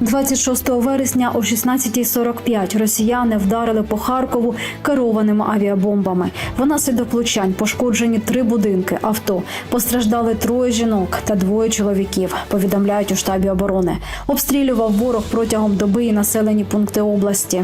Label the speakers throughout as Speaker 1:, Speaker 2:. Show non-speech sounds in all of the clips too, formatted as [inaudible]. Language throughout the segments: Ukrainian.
Speaker 1: 26 вересня о 16.45 росіяни вдарили по Харкову керованими авіабомбами. Внаслідок влучань пошкоджені три будинки, авто. Постраждали троє жінок та двоє чоловіків. Повідомляють у штабі оборони. Обстрілював ворог протягом доби і населені пункти області.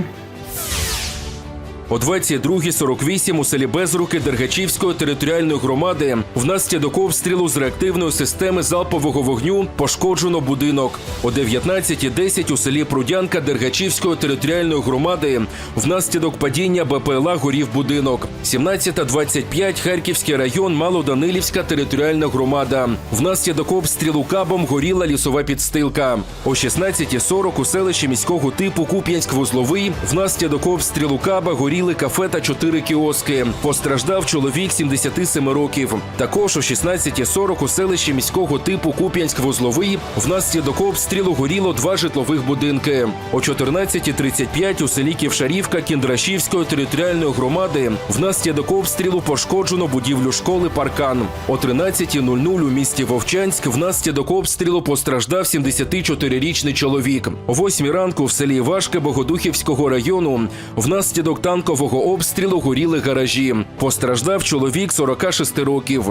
Speaker 2: О 22.48 у селі Безруки Дергачівської територіальної громади внаслідок обстрілу з реактивної системи залпового вогню пошкоджено будинок. О 19.10 у селі Прудянка Дергачівської територіальної громади внаслідок падіння БПЛА горів будинок. 17.25 Харківський район Малоданилівська територіальна громада. Внаслідок обстрілу кабом горіла лісова підстилка. О 16.40 у селищі міського типу Куп'янськ-Вузловий внаслідок обстрілу каба горіли кафе та чотири кіоски. Постраждав чоловік 77 років. Також о 16.40 у селищі міського типу Куп'янськ-Вузловий внаслідок обстрілу горіло два житлових будинки. О 14.35 у селі Ківшарівка Кіндрашівської територіальної громади внаслідок обстрілу пошкоджено будівлю школи Паркан. О 13.00 у місті Вовчанськ внаслідок обстрілу постраждав 74-річний чоловік. О 8 ранку в селі Важке Богодухівського району внаслідок танкового обстрілу горіли гаражі. Постраждав чоловік 46 років.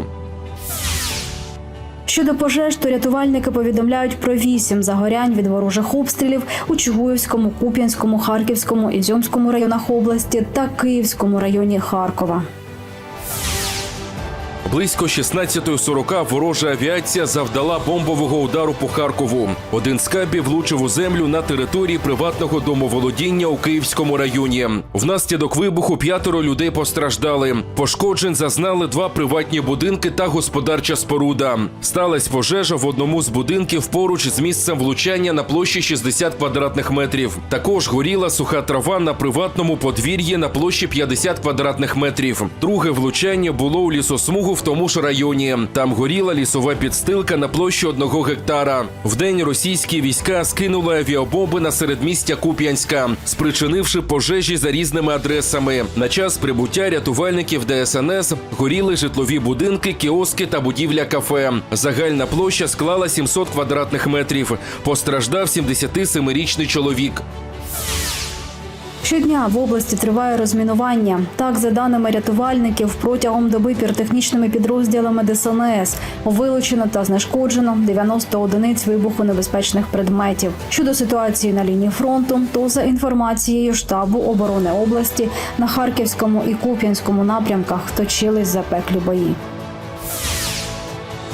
Speaker 1: Щодо пожеж, то рятувальники повідомляють про вісім загорянь від ворожих обстрілів у Чугуївському, Куп'янському, Харківському, Ізюмському районах області та Київському районі Харкова.
Speaker 2: Близько 16.40 ворожа авіація завдала бомбового удару по Харкову. Один з кабів влучив у землю на території приватного домоволодіння у Київському районі. Внаслідок вибуху п'ятеро людей постраждали. Пошкоджень зазнали два приватні будинки та господарча споруда. Сталась пожежа в одному з будинків поруч з місцем влучання на площі 60 квадратних метрів. Також горіла суха трава на приватному подвір'ї на площі 50 квадратних метрів. Друге влучання було у лісосмугу в тому ж районі. Там горіла лісова підстилка на площі одного гектара. Вдень російські війська скинули авіабомби на середмістя Куп'янська, спричинивши пожежі за різними адресами. На час прибуття рятувальників ДСНС горіли житлові будинки, кіоски та будівля кафе. Загальна площа склала 700 квадратних метрів. Постраждав 77-річний чоловік.
Speaker 1: Щодня в області триває розмінування. Так, за даними рятувальників, протягом доби піротехнічними підрозділами ДСНС вилучено та знешкоджено 90 одиниць вибухонебезпечних предметів. Щодо ситуації на лінії фронту, то за інформацією штабу оборони області на Харківському і Куп'янському напрямках точились запеклі бої.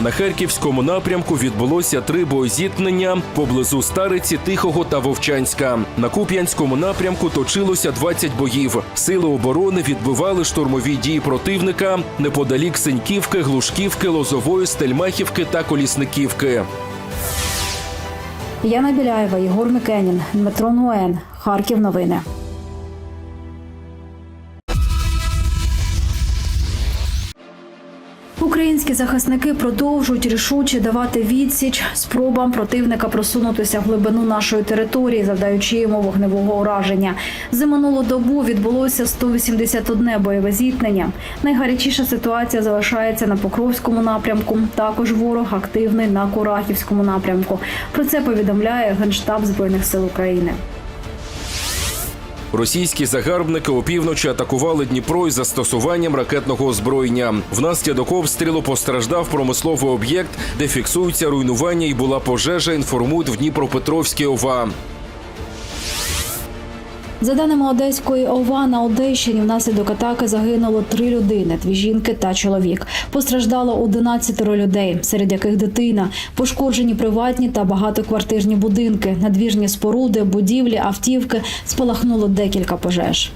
Speaker 2: На Харківському напрямку відбулося три боєзіткнення поблизу Стариці, Тихого та Вовчанська. На Куп'янському напрямку точилося 20 боїв. Сили оборони відбивали штурмові дії противника неподалік Синьківки, Глушківки, Лозової, Стельмахівки та Колісниківки.
Speaker 1: Яна Біляєва, Єгор Микенін, Дмитро Нуен, Харків. Новини. Українські захисники продовжують рішуче давати відсіч спробам противника просунутися в глибину нашої території, завдаючи йому вогневого ураження. За минулу добу відбулося 181 бойове зіткнення. Найгарячіша ситуація залишається на Покровському напрямку. Також ворог активний на Курахівському напрямку. Про це повідомляє Генштаб збройних сил України.
Speaker 2: Російські загарбники опівночі атакували Дніпро із застосуванням ракетного озброєння. Внаслідок обстрілу постраждав промисловий об'єкт, де фіксуються руйнування і була пожежа. Інформують в Дніпропетровській ОВА.
Speaker 1: За даними Одеської ОВА, на Одещині внаслідок атаки загинуло три людини: дві жінки та чоловік. Постраждало 11 людей, серед яких дитина. Пошкоджені приватні та багатоквартирні будинки, надвіжні споруди, будівлі, автівки. Спалахнуло декілька пожеж.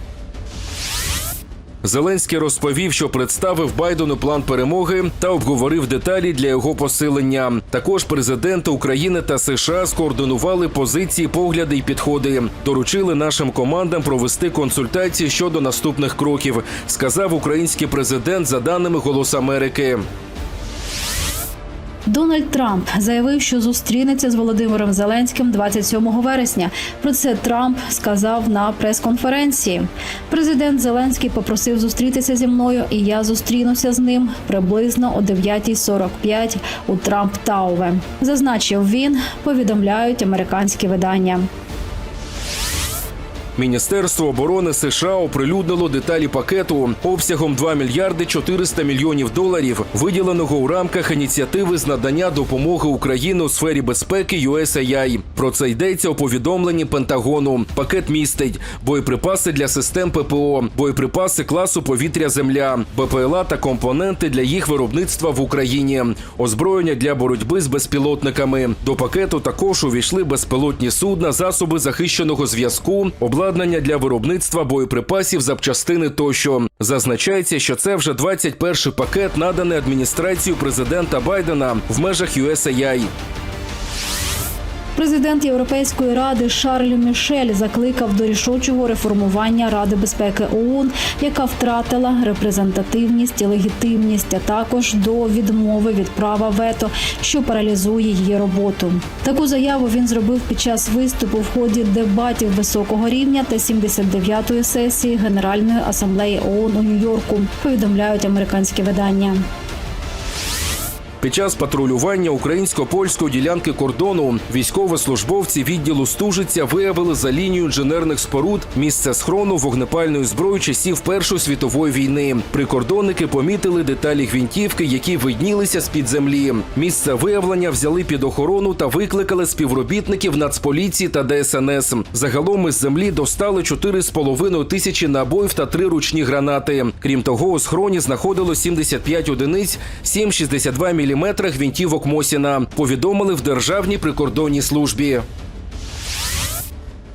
Speaker 2: Зеленський розповів, що представив Байдену план перемоги та обговорив деталі для його посилення. Також президенти України та США скоординували позиції, погляди і підходи. Доручили нашим командам провести консультації щодо наступних кроків, сказав український президент за даними Голос Америки.
Speaker 1: Дональд Трамп заявив, що зустрінеться з Володимиром Зеленським 27 вересня. Про це Трамп сказав на прес-конференції. Президент Зеленський попросив зустрітися зі мною, і я зустрінуся з ним приблизно о 9.45 у Трамп Тауве. Зазначив він, повідомляють американські видання.
Speaker 2: Міністерство оборони США оприлюднило деталі пакету обсягом 2 мільярди 400 мільйонів доларів, виділеного у рамках ініціативи з надання допомоги Україні у сфері безпеки USAI. Про це йдеться у повідомленні Пентагону. Пакет містить боєприпаси для систем ППО, боєприпаси класу повітря-земля, БПЛА та компоненти для їх виробництва в Україні, озброєння для боротьби з безпілотниками. До пакету також увійшли безпілотні судна, засоби захищеного зв'язку, обладнання для виробництва боєприпасів, запчастини тощо. Зазначається, що це вже 21-й пакет, наданий адміністрацією президента Байдена в межах USAI.
Speaker 1: Президент Європейської ради Шарль Мішель закликав до рішучого реформування Ради безпеки ООН, яка втратила репрезентативність і легітимність, а також до відмови від права вето, що паралізує її роботу. Таку заяву він зробив під час виступу в ході дебатів високого рівня та 79-ї сесії Генеральної асамблеї ООН у Нью-Йорку. Повідомляють американські видання.
Speaker 2: Під час патрулювання українсько-польської ділянки кордону військовослужбовці відділу Стужиця виявили за лінією інженерних споруд місце схрону вогнепальної зброї часів Першої світової війни. Прикордонники помітили деталі гвинтівки, які виднілися з під землі. Місце виявлення взяли під охорону та викликали співробітників Нацполіції та ДСНС. Загалом із землі достали 4,5 тисячі набоїв та три ручні гранати. Крім того, у схроні знаходилось 75 одиниць, 7,62 мм гвинтівок Мосіна. Повідомили в Державній прикордонній службі.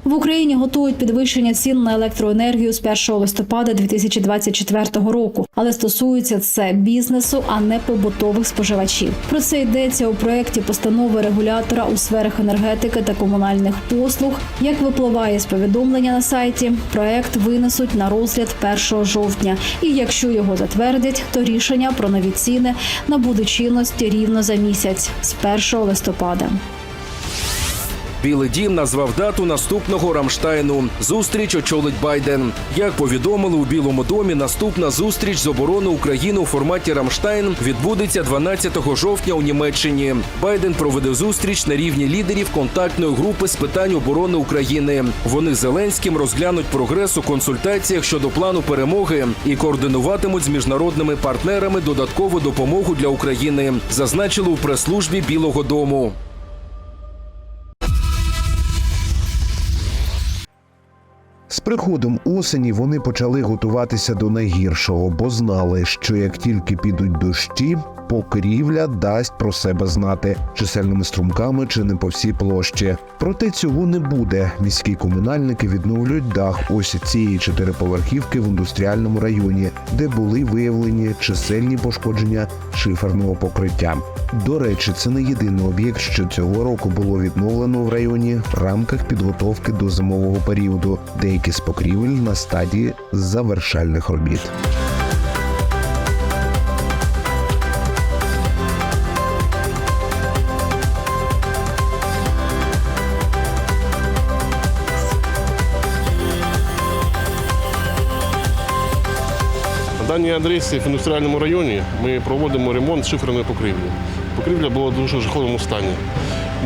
Speaker 1: В Україні готують підвищення цін на електроенергію з 1 листопада 2024 року, але стосується це бізнесу, а не побутових споживачів. Про це йдеться у проєкті постанови регулятора у сферах енергетики та комунальних послуг. Як випливає з повідомлення на сайті, проєкт винесуть на розгляд 1 жовтня. І якщо його затвердять, то рішення про нові ціни набуде чинності рівно за місяць з 1 листопада.
Speaker 2: Білий дім назвав дату наступного Рамштайну. Зустріч очолить Байден. Як повідомили у Білому домі, наступна зустріч з оборони України у форматі Рамштайн відбудеться 12 жовтня у Німеччині. Байден проведе зустріч на рівні лідерів контактної групи з питань оборони України. Вони Зеленським розглянуть прогрес у консультаціях щодо плану перемоги і координуватимуть з міжнародними партнерами додаткову допомогу для України. Зазначили у прес-службі Білого Дому.
Speaker 3: З приходом осені вони почали готуватися до найгіршого, бо знали, що як тільки підуть дощі, покрівля дасть про себе знати чисельними струмками чи не по всій площі. Проте цього не буде. Міські комунальники відновлюють дах ось цієї чотириповерхівки в індустріальному районі, де були виявлені чисельні пошкодження шиферного покриття. До речі, це не єдиний об'єкт, що цього року було відновлено в районі в рамках підготовки до зимового періоду. Деякі з покрівель на стадії завершальних робіт.
Speaker 4: Даній адресі в індустріальному районі ми проводимо ремонт шиферної покрівлі. Покрівля була в дуже жахливому стані.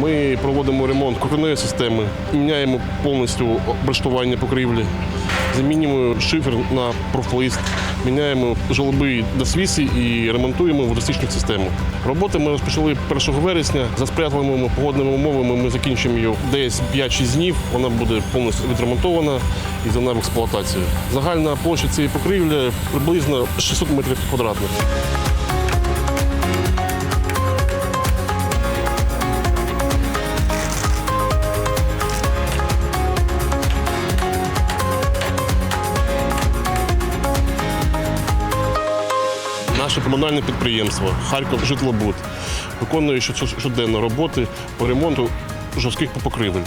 Speaker 4: Ми проводимо ремонт кухонної системи, міняємо повністю облаштування покрівлі, замінюємо шифер на профлист, міняємо жолоби до свісі і ремонтуємо водостічну систему. Роботи ми розпочали 1 вересня. За сприятливими погодними умовами ми закінчимо її десь 5-6 днів. Вона буде повністю відремонтована і здана в експлуатацію. Загальна площа цієї покрівлі приблизно 600 метрів квадратних. Наше комунальне підприємство Харків Житлобуд виконує щоденно роботи по ремонту жорстких покривель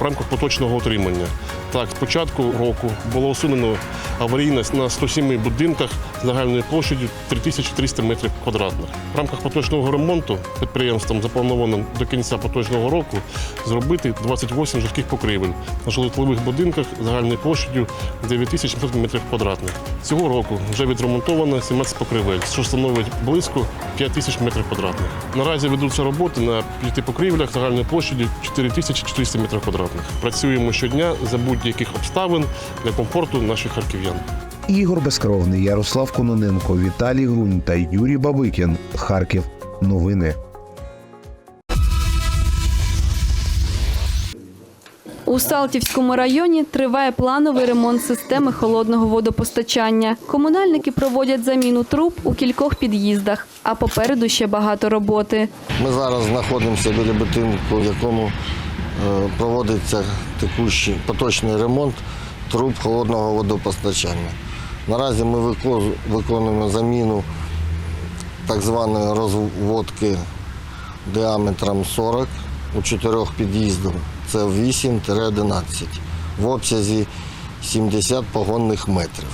Speaker 4: в рамках поточного отримання. Так, з початку року було усунено аварійність на 107 будинках загальною площадю 3300 метрів квадратних. В рамках поточного ремонту підприємством заплановано до кінця поточного року зробити 28 жорстких покривель на житлових будинках загальною площадю 9700 метрів квадратних. Цього року вже відремонтовано 17 покривель, що становить близько 5000 метрів квадратних. Наразі ведуться роботи на п'яти покрівлях загальною площадю 4400 метрів квадратних. Працюємо щодня за будь-яких обставин для комфорту наших харків'ян.
Speaker 3: Ігор Безкровний, Ярослав Кононенко, Віталій Грунь та Юрій Бабикін. Харків. Новини.
Speaker 5: У Салтівському районі триває плановий ремонт системи холодного водопостачання. Комунальники проводять заміну труб у кількох під'їздах, а попереду ще багато роботи.
Speaker 6: Ми зараз знаходимося біля будинку, в якому е, проводиться текущий поточний ремонт труб холодного водопостачання. Наразі ми виконуємо заміну так званої розводки діаметром 40 у чотирьох під'їздах. Це 8-11 в обсязі 70 погонних метрів.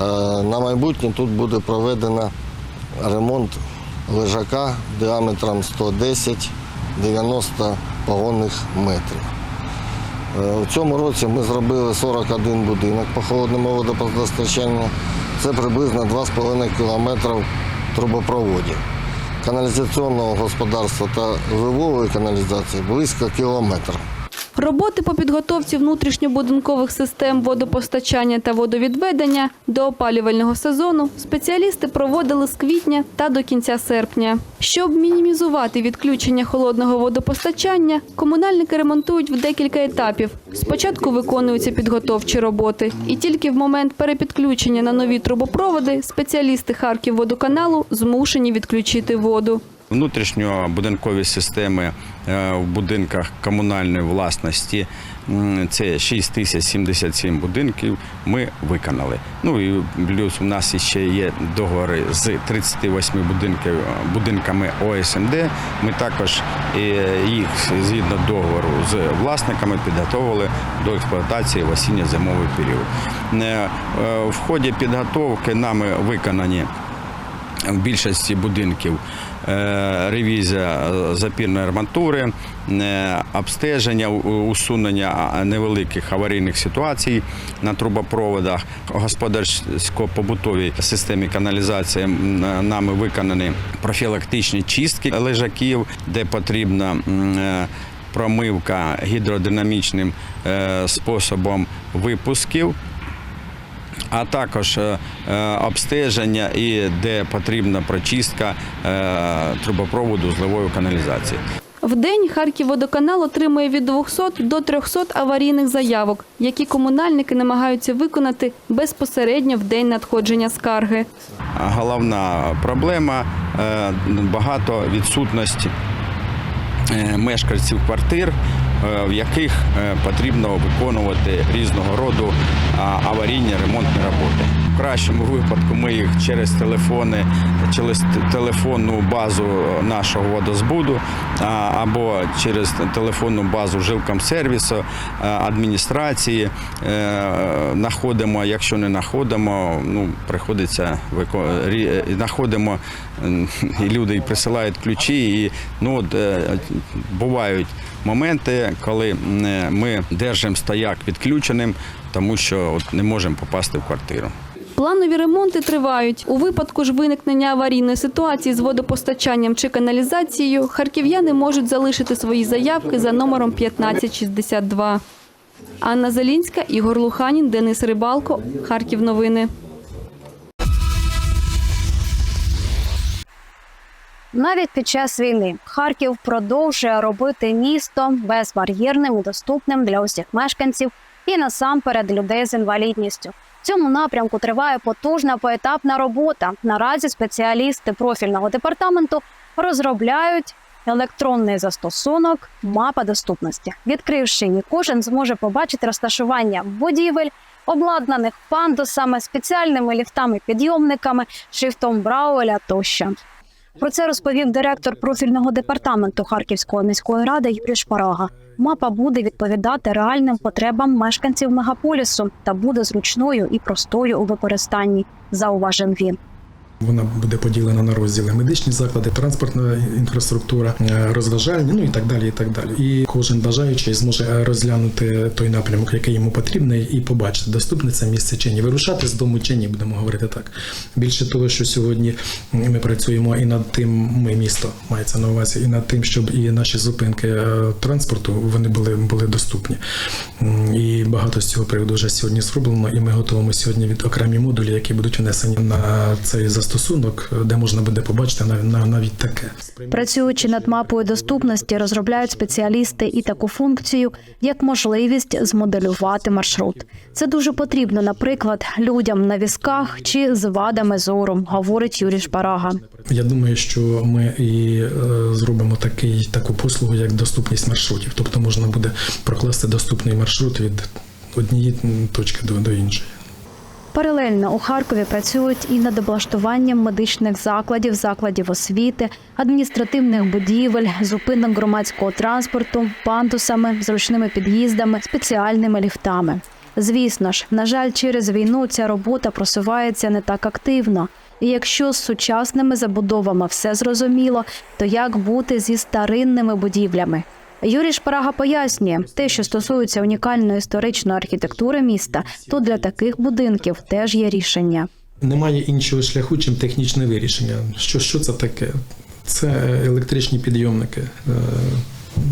Speaker 6: Е, На майбутнє тут буде проведено ремонт лежака діаметром 110-90 погонних метрів. Е, У цьому році ми зробили 41 будинок по холодному водопостачанню. Це приблизно 2,5 кілометрів трубопроводів. Каналізаційного господарства та вивової каналізації близько кілометра.
Speaker 5: Роботи по підготовці внутрішньобудинкових систем водопостачання та водовідведення до опалювального сезону спеціалісти проводили з квітня та до кінця серпня. Щоб мінімізувати відключення холодного водопостачання, комунальники ремонтують в декілька етапів. Спочатку виконуються підготовчі роботи, і тільки в момент перепідключення на нові трубопроводи спеціалісти Харківводоканалу змушені відключити воду.
Speaker 7: Внутрішньобудинкові системи е, в будинках комунальної власності це 6077 будинків. Ми виконали. Ну і плюс у нас ще є договори з 38 будинків будинками ОСМД. Ми також е, їх згідно договору з власниками підготовили до експлуатації в осінньо-зимовий період. Е, е, В ході підготовки нами виконані в більшості будинків. Е, ревізія е, запірної арматури, е, обстеження, усунення невеликих аварійних ситуацій на трубопроводах, господарсько-побутовій системі каналізації нами виконані профілактичні чистки лежаків, де потрібна промивка гідродинамічним способом випусків а також е, е, обстеження і де потрібна прочистка е, трубопроводу зливої каналізації.
Speaker 5: В день Харківводоканал отримує від 200 до 300 аварійних заявок, які комунальники намагаються виконати безпосередньо в день надходження скарги.
Speaker 7: Головна проблема багато відсутності мешканців квартир, в яких е, потрібно виконувати різного роду аварійні ремонтні роботи. В кращому випадку ми їх через телефони, через телефонну базу нашого водозбуду або через телефонну базу жилкомсервісу, е, адміністрації е, знаходимо. Якщо не знаходимо, ну приходиться знаходимо [laughs] і люди присилають ключі. І ну от е, бувають моменти, коли е, ми держимо стояк відключеним, тому що от не можемо попасти в квартиру.
Speaker 5: Планові ремонти тривають. У випадку ж виникнення аварійної ситуації з водопостачанням чи каналізацією харків'яни можуть залишити свої заявки за номером 1562. Анна Зелінська, Ігор Луханін, Денис Рибалко. Харків новини.
Speaker 8: Навіть під час війни Харків продовжує робити місто безбар'єрним і доступним для усіх мешканців і насамперед людей з інвалідністю. В цьому напрямку триває потужна поетапна робота. Наразі спеціалісти профільного департаменту розробляють електронний застосунок мапа доступності. Відкривши її, кожен зможе побачити розташування будівель, обладнаних пандусами, спеціальними ліфтами-підйомниками, шрифтом Брауеля тощо. Про це розповів директор профільного департаменту Харківської міської ради Юрій Шпарага. Мапа буде відповідати реальним потребам мешканців мегаполісу та буде зручною і простою у використанні, зауважив він.
Speaker 9: Вона буде поділена на розділи медичні заклади, транспортна інфраструктура, е, розважальні, ну і так далі. І так далі. І кожен бажаючий зможе розглянути той напрямок, який йому потрібний, і побачити, доступне це місце чи ні. Вирушати з дому чи ні, будемо говорити так. Більше того, що сьогодні ми працюємо і над тим, ми місто мається на увазі, і над тим, щоб і наші зупинки е, транспорту вони були, були доступні. І багато з цього приводу вже сьогодні зроблено, і ми готуємо сьогодні від окремі модулі, які будуть внесені на цей застосунок, де можна буде побачити нав- нав- навіть таке.
Speaker 8: Працюючи над мапою доступності, розробляють спеціалісти і таку функцію, як можливість змоделювати маршрут. Це дуже потрібно, наприклад, людям на візках чи з вадами зору, говорить Юрій Шпарага.
Speaker 9: Я думаю, що ми і е, зробимо такий таку послугу, як доступність маршрутів. Тобто можна буде прокласти доступний маршрут від однієї точки до, до іншої.
Speaker 8: Паралельно у Харкові працюють і над облаштуванням медичних закладів, закладів освіти, адміністративних будівель, зупинок громадського транспорту, пандусами, зручними під'їздами, спеціальними ліфтами. Звісно ж, на жаль, через війну ця робота просувається не так активно. І якщо з сучасними забудовами все зрозуміло, то як бути зі старинними будівлями? Юрій Шпарага пояснює, те, що стосується унікальної історичної архітектури міста, то для таких будинків теж є рішення.
Speaker 9: Немає іншого шляху, чим технічне вирішення. Що, що це таке? Це електричні підйомники.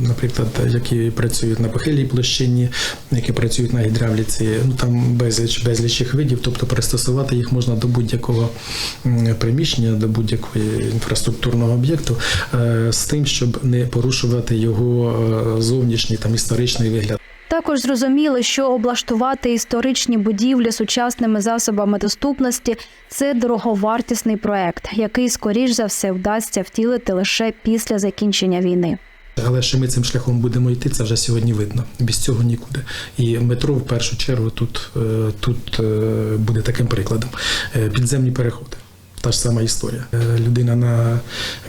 Speaker 9: Наприклад, які працюють на похилій площині, які працюють на гідравліці, ну там безліч безліч їх видів, тобто пристосувати їх можна до будь-якого приміщення, до будь-якої інфраструктурного об'єкту, е, з тим, щоб не порушувати його е, зовнішній там історичний вигляд.
Speaker 8: Також зрозуміли, що облаштувати історичні будівлі сучасними засобами доступності це дороговартісний проект, який скоріш за все вдасться втілити лише після закінчення війни.
Speaker 9: Але що ми цим шляхом будемо йти, це вже сьогодні видно. Без цього нікуди. І метро в першу чергу тут, е, тут е, буде таким прикладом. Е, Підземні переходи. Та ж сама історія. Е, Людина на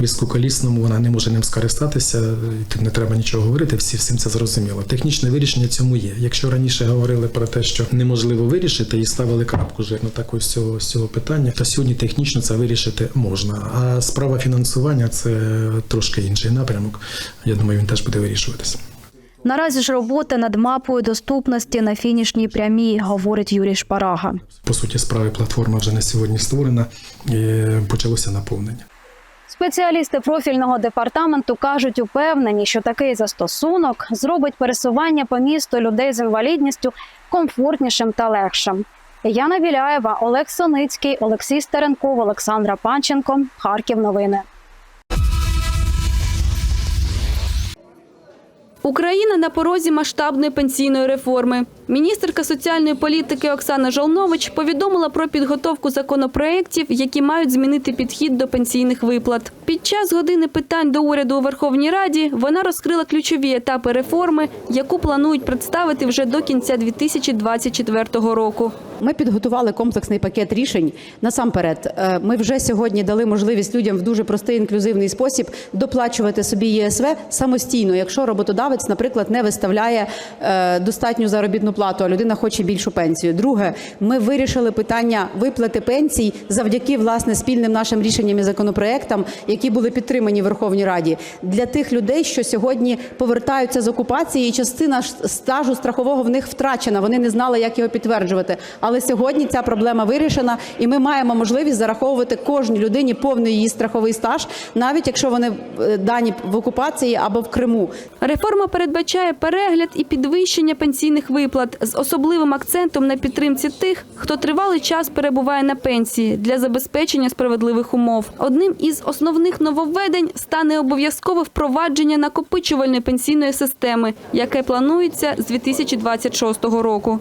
Speaker 9: візку колісному, вона не може ним скористатися, тут не треба нічого говорити, всі всім це зрозуміло. Технічне вирішення цьому є. Якщо раніше говорили про те, що неможливо вирішити, і ставили крапку жирну таку з цього, з цього питання, то сьогодні технічно це вирішити можна. А справа фінансування це трошки інший напрямок. Я думаю, він теж буде вирішуватися.
Speaker 8: Наразі ж робота над мапою доступності на фінішній прямій, говорить Юрій Шпарага.
Speaker 9: По суті, справи платформа вже на сьогодні створена і почалося наповнення.
Speaker 8: Спеціалісти профільного департаменту кажуть, упевнені, що такий застосунок зробить пересування по місту людей з інвалідністю комфортнішим та легшим. Яна Біляєва, Олег Соницький, Олексій Стеренков, Олександра Панченко. Харків. Новини.
Speaker 5: Україна на порозі масштабної пенсійної реформи. Міністерка соціальної політики Оксана Жолнович повідомила про підготовку законопроєктів, які мають змінити підхід до пенсійних виплат. Під час години питань до уряду у Верховній Раді вона розкрила ключові етапи реформи, яку планують представити вже до кінця 2024 року.
Speaker 10: Ми підготували комплексний пакет рішень. Насамперед, е, ми вже сьогодні дали можливість людям в дуже простий інклюзивний спосіб доплачувати собі ЄСВ самостійно, якщо роботодавець, наприклад, не виставляє е, достатню заробітну плату, а людина хоче більшу пенсію. Друге, ми вирішили питання виплати пенсій завдяки власне спільним нашим рішенням і законопроектам, які були підтримані в Верховній Раді для тих людей, що сьогодні повертаються з окупації, і частина стажу страхового в них втрачена. Вони не знали, як його підтверджувати. Але сьогодні ця проблема вирішена, і ми маємо можливість зараховувати кожній людині повний її страховий стаж, навіть якщо вони е, дані в окупації або в Криму.
Speaker 5: Реформа передбачає перегляд і підвищення пенсійних виплат з особливим акцентом на підтримці тих, хто тривалий час перебуває на пенсії для забезпечення справедливих умов. Одним із основних нововведень стане обов'язкове впровадження накопичувальної пенсійної системи, яке планується з 2026 року.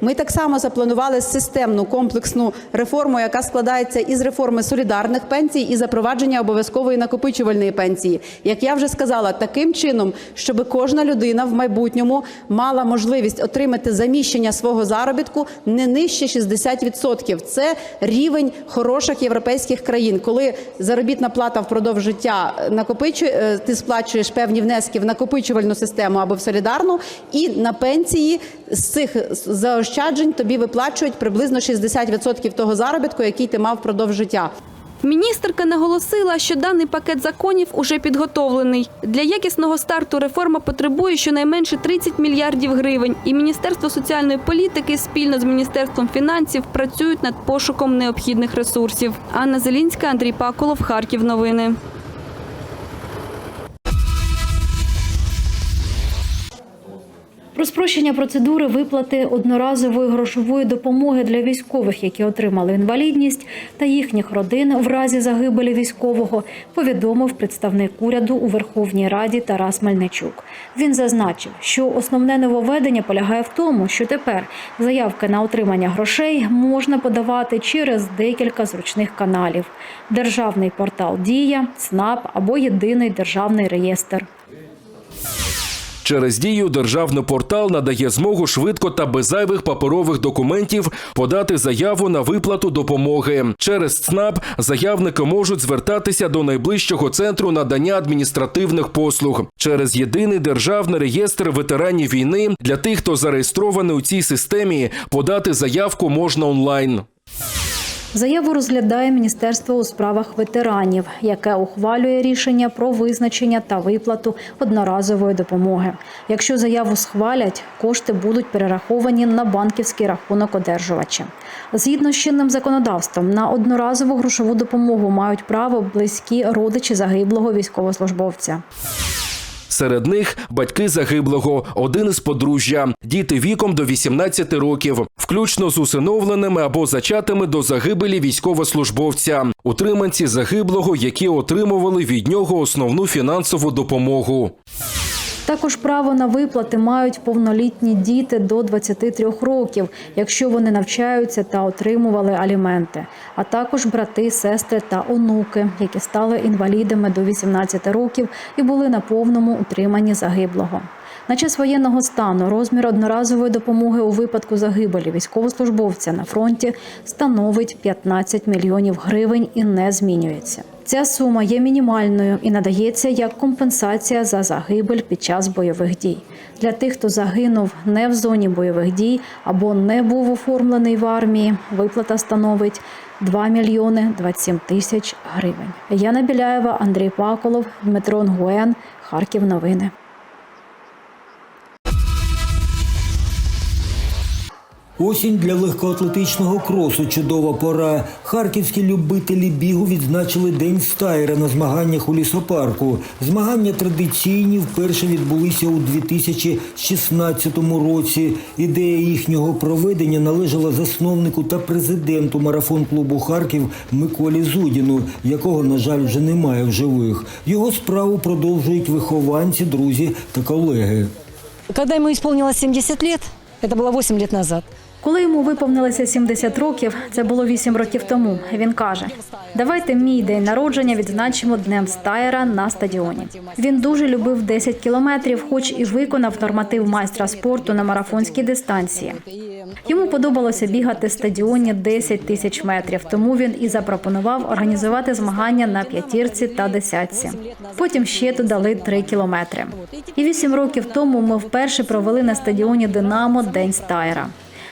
Speaker 10: Ми так само запланували системну комплексну реформу, яка складається із реформи солідарних пенсій і запровадження обов'язкової накопичувальної пенсії. Як я вже сказала, таким чином, щоб кожна людина в майбутньому мала можливість отримати заміщення свого заробітку не нижче 60%. Це рівень хороших європейських країн, коли заробітна плата впродовж життя накопичує, е, ти сплачуєш певні внески в накопичувальну систему або в солідарну, і на пенсії з цих заощаджень тобі виплачують приблизно 60% того заробітку, який ти мав впродовж життя.
Speaker 5: Міністерка наголосила, що даний пакет законів уже підготовлений. Для якісного старту реформа потребує щонайменше 30 мільярдів гривень. І Міністерство соціальної політики спільно з Міністерством фінансів працюють над пошуком необхідних ресурсів. Анна Зелінська, Андрій Паколов, Харків. Новини.
Speaker 1: Про спрощення процедури виплати одноразової грошової допомоги для військових, які отримали інвалідність, та їхніх родин в разі загибелі військового, повідомив представник уряду у Верховній Раді Тарас Мельничук. Він зазначив, що основне нововведення полягає в тому, що тепер заявки на отримання грошей можна подавати через декілька зручних каналів: державний портал Дія, ЦНАП або єдиний державний реєстр.
Speaker 2: Через дію державний портал надає змогу швидко та без зайвих паперових документів подати заяву на виплату допомоги. Через ЦНАП заявники можуть звертатися до найближчого центру надання адміністративних послуг. Через єдиний державний реєстр ветеранів війни для тих, хто зареєстрований у цій системі, подати заявку можна онлайн.
Speaker 1: Заяву розглядає Міністерство у справах ветеранів, яке ухвалює рішення про визначення та виплату одноразової допомоги. Якщо заяву схвалять, кошти будуть перераховані на банківський рахунок одержувача. Згідно з чинним законодавством, на одноразову грошову допомогу мають право близькі родичі загиблого військовослужбовця.
Speaker 2: Серед них батьки загиблого, один із подружжя, діти віком до 18 років, включно з усиновленими або зачатими до загибелі військовослужбовця, утриманці загиблого, які отримували від нього основну фінансову допомогу.
Speaker 1: Також право на виплати мають повнолітні діти до 23 років, якщо вони навчаються та отримували аліменти, а також брати, сестри та онуки, які стали інвалідами до 18 років і були на повному утриманні загиблого. На час воєнного стану розмір одноразової допомоги у випадку загибелі військовослужбовця на фронті становить 15 мільйонів гривень і не змінюється. Ця сума є мінімальною і надається як компенсація за загибель під час бойових дій. Для тих, хто загинув не в зоні бойових дій або не був оформлений в армії, виплата становить 2 мільйони 27 тисяч гривень. Яна Біляєва, Андрій Паколов, Дмитро Нгуен, Харків. Новини.
Speaker 11: Осінь для легкоатлетичного кросу чудова пора. Харківські любителі бігу відзначили День стайра на змаганнях у лісопарку. Змагання традиційні вперше відбулися у 2016 році. Ідея їхнього проведення належала засновнику та президенту марафон-клубу Харків Миколі Зудіну, якого, на жаль, вже немає в живих. Його справу продовжують вихованці, друзі та колеги.
Speaker 12: Когда ему исполнилось 70 лет, это было 8 лет назад,
Speaker 1: Коли йому виповнилося 70 років, це було 8 років тому. Він каже: Давайте мій день народження відзначимо днем стаєра на стадіоні. Він дуже любив 10 кілометрів, хоч і виконав норматив майстра спорту на марафонській дистанції. Йому подобалося бігати в стадіоні 10 тисяч метрів, тому він і запропонував організувати змагання на п'ятірці та десятці. Потім ще додали 3 кілометри. І 8 років тому ми вперше провели на стадіоні Динамо День стаєра.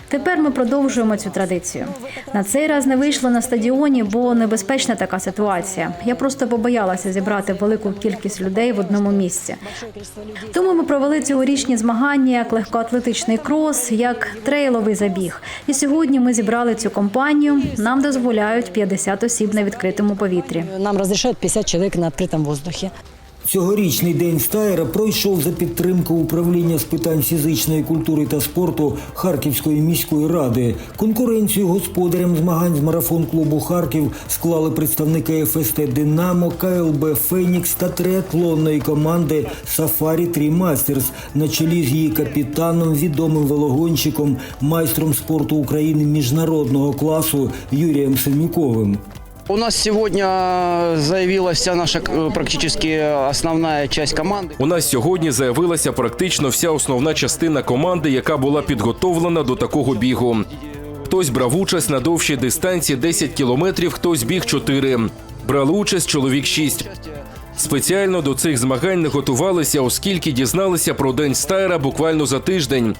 Speaker 1: Тепер ми продовжуємо цю традицію. На цей раз не вийшло на стадіоні, бо небезпечна така ситуація. Я просто побоялася зібрати велику кількість людей в одному місці. Тому ми провели цьогорічні змагання як легкоатлетичний крос, як трейловий забіг. І сьогодні ми зібрали цю компанію. Нам дозволяють 50 осіб на відкритому повітрі.
Speaker 12: нам разрешают 50 человек на открытом воздухе.
Speaker 11: Цьогорічний день стаєра пройшов за підтримки управління з питань фізичної культури та спорту Харківської міської ради. Конкуренцію господарям змагань з марафон клубу Харків склали представники ФСТ Динамо, КЛБ Фенікс та триатлонної команди Сафарі Трі Мастерс на чолі з її капітаном, відомим велогонщиком, майстром спорту України міжнародного класу Юрієм Синюковим.
Speaker 13: У нас сегодня заявилась вся наша э, практически основная часть команды.
Speaker 2: У нас сьогодні заявилася практично вся основна частина команди, яка була підготовлена до такого бігу. Хтось брав участь на довшій дистанції 10 кілометрів, хтось біг 4. Брали участь чоловік 6. Спеціально до цих змагань не готувалися, оскільки дізналися про день стайра буквально за тиждень.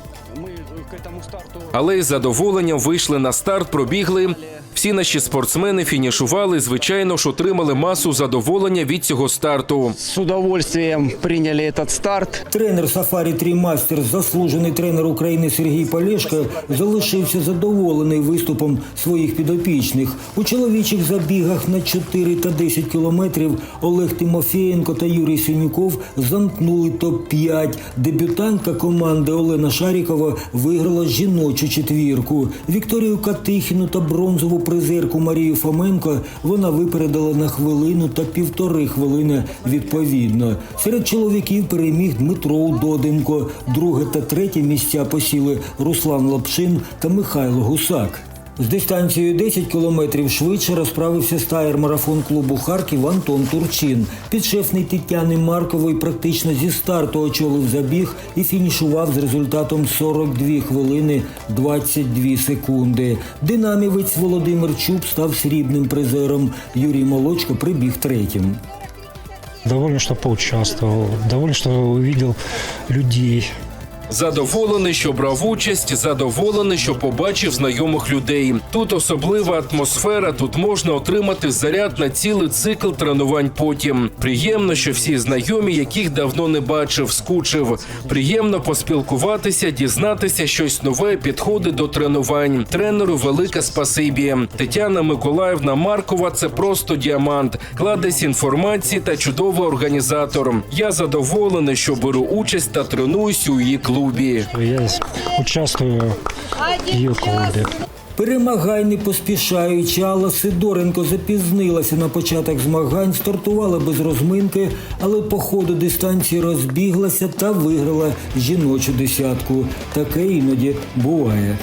Speaker 2: Але із задоволенням вийшли на старт, пробігли. Всі наші спортсмени фінішували. Звичайно ж, отримали масу задоволення від цього старту.
Speaker 13: С удовольствием приняли этот старт.
Speaker 11: Тренер Сафарі Трімастер, заслужений тренер України Сергій Полешко, залишився задоволений виступом своїх підопічних. У чоловічих забігах на 4 та 10 кілометрів Олег Тимофєєнко та Юрій Синюков замкнули топ-5. Дебютантка команди Олена Шарікова виграла жіночу четвірку. Вікторію Катихіну та бронзову призерку Марію Фоменко вона випередила на хвилину та півтори хвилини відповідно. Серед чоловіків переміг Дмитро Удоденко. Друге та третє місця посіли Руслан Лапшин та Михайло Гусак. З дистанцією 10 кілометрів швидше розправився стаєр марафон клубу Харків Антон Турчин. Підшефний Тетяни Маркової практично зі старту очолив забіг і фінішував з результатом 42 хвилини 22 секунди. Динамівець Володимир Чуб став срібним призером. Юрій Молочко прибіг третім.
Speaker 9: Доволен, что поучаствовал, доволен, что увидел людей.
Speaker 2: Задоволений, що брав участь, задоволений, що побачив знайомих людей. Тут особлива атмосфера, тут можна отримати заряд на цілий цикл тренувань. Потім приємно, що всі знайомі, яких давно не бачив, скучив. Приємно поспілкуватися, дізнатися щось нове, підходи до тренувань. Тренеру велике спасибі. Тетяна Миколаївна Маркова це просто діамант. Кладезь інформації та чудовий організатор. Я задоволений, що беру участь та тренуюсь у її клубі.
Speaker 9: Я участвую в ее клубе.
Speaker 11: Перемагай не поспішаючи, Алла Сидоренко запізнилася на початок змагань, стартувала без розминки, але по ходу дистанції розбіглася та виграла жіночу десятку. Таке іноді буває.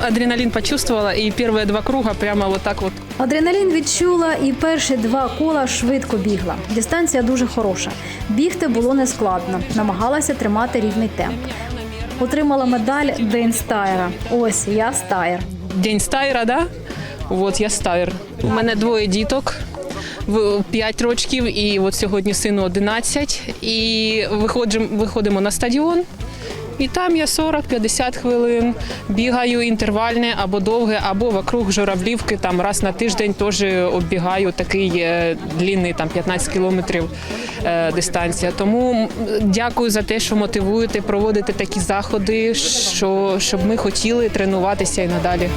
Speaker 14: Адреналин почувствовала, и первые два круга прямо вот так вот
Speaker 1: Адреналін відчула і перші два кола швидко бігла. Дистанція дуже хороша. Бігти було нескладно. Намагалася тримати рівний темп. Отримала медаль День Стайра. Ось я стаєр.
Speaker 14: день стайра, да? От я стайр. У мене двоє діток. в 5 років, і от сьогодні сину 11. І виходимо, виходимо на стадіон. І там я 40-50 хвилин бігаю інтервальне або довге, або вокруг журавлівки. Там раз на тиждень теж оббігаю такий е, длінний, там 15 кілометрів е, дистанція. Тому дякую за те, що мотивуєте проводити такі заходи, що, щоб ми хотіли тренуватися і надалі.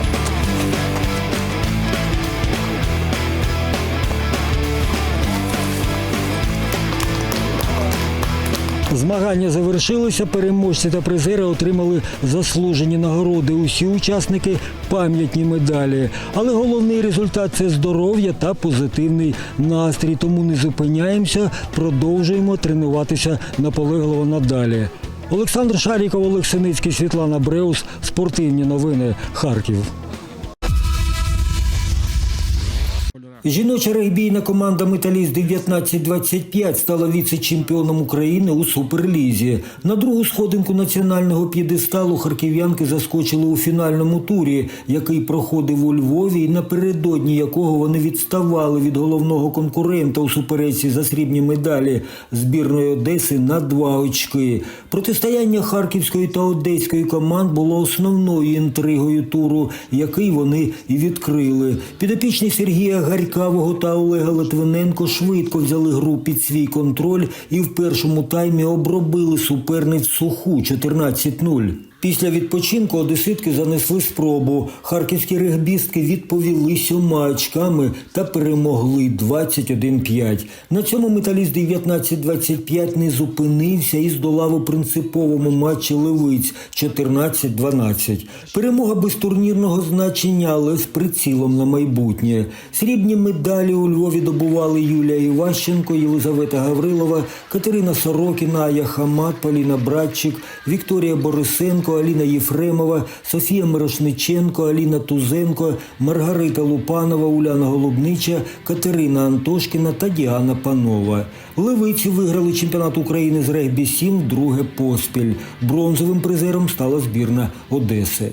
Speaker 11: Змагання завершилися. Переможці та призери отримали заслужені нагороди. Усі учасники пам'ятні медалі. Але головний результат це здоров'я та позитивний настрій. Тому не зупиняємося, продовжуємо тренуватися наполегливо надалі. Олександр Шаріков, Олег Синицький, Світлана Бреус. Спортивні новини. Харків. Жіноча регбійна команда Металіст 1925 стала віце-чемпіоном України у Суперлізі. На другу сходинку національного п'єдесталу харків'янки заскочили у фінальному турі, який проходив у Львові, і напередодні якого вони відставали від головного конкурента у суперечці за срібні медалі збірної Одеси на два очки. Протистояння харківської та одеської команд було основною інтригою туру, який вони і відкрили. Підопічні Сергія Гарькавого та Олега Литвиненко швидко взяли гру під свій контроль і в першому таймі обробили суперниць суху 14-0. Після відпочинку одеситки занесли спробу. Харківські регбістки відповіли сьома очками та перемогли 21-5. На цьому металіст 19-25 не зупинився і здолав у принциповому матчі Левиць 14-12. Перемога без турнірного значення, але з прицілом на майбутнє. Срібні медалі у Львові добували Юлія Іващенко, Єлизавета Гаврилова, Катерина Сорокіна, Ая Хамат, Поліна Братчик, Вікторія Борисенко, Аліна Єфремова, Софія Мирошниченко, Аліна Тузенко, Маргарита Лупанова, Уляна Голубнича, Катерина Антошкіна та Діана Панова. Левиці виграли чемпіонат України з регбі 7 вдруге поспіль. Бронзовим призером стала збірна Одеси.